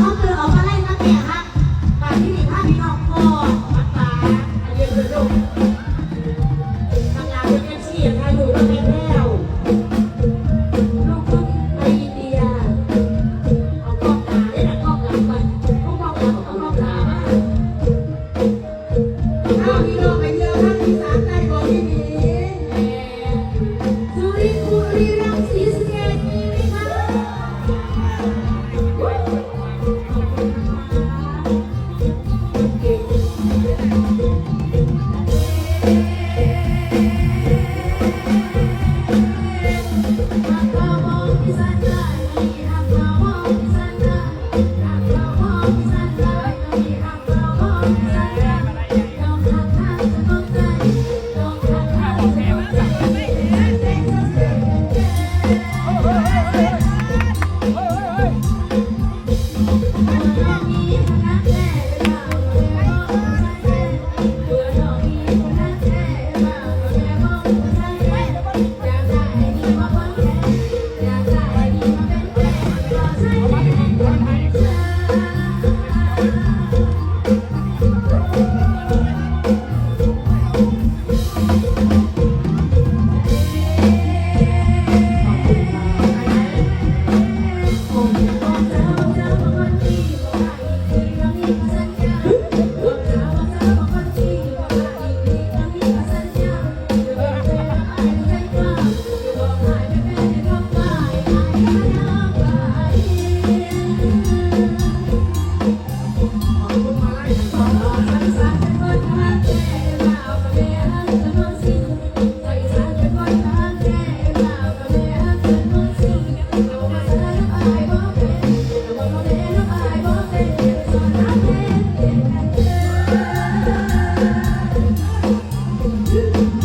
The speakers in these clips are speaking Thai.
เขาคือเอามาไล่นักแม่ฮัปานที่นี่าพี่องพ่อวัดป่าอัยวเลยลูกทำงานเป็นอาชีพถ้ายู่แล้วเแล้วลูกต้องอินเดียเอากองหาได้นะกล้องหลังไปเขาบอกว่าเขาต้กล้องหนาบ้างถ้าพี่น้องไปเที่ยา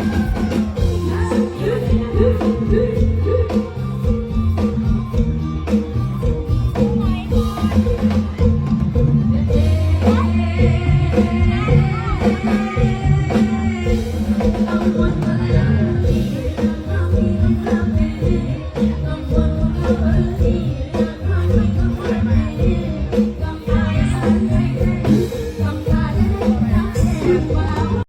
Thank you.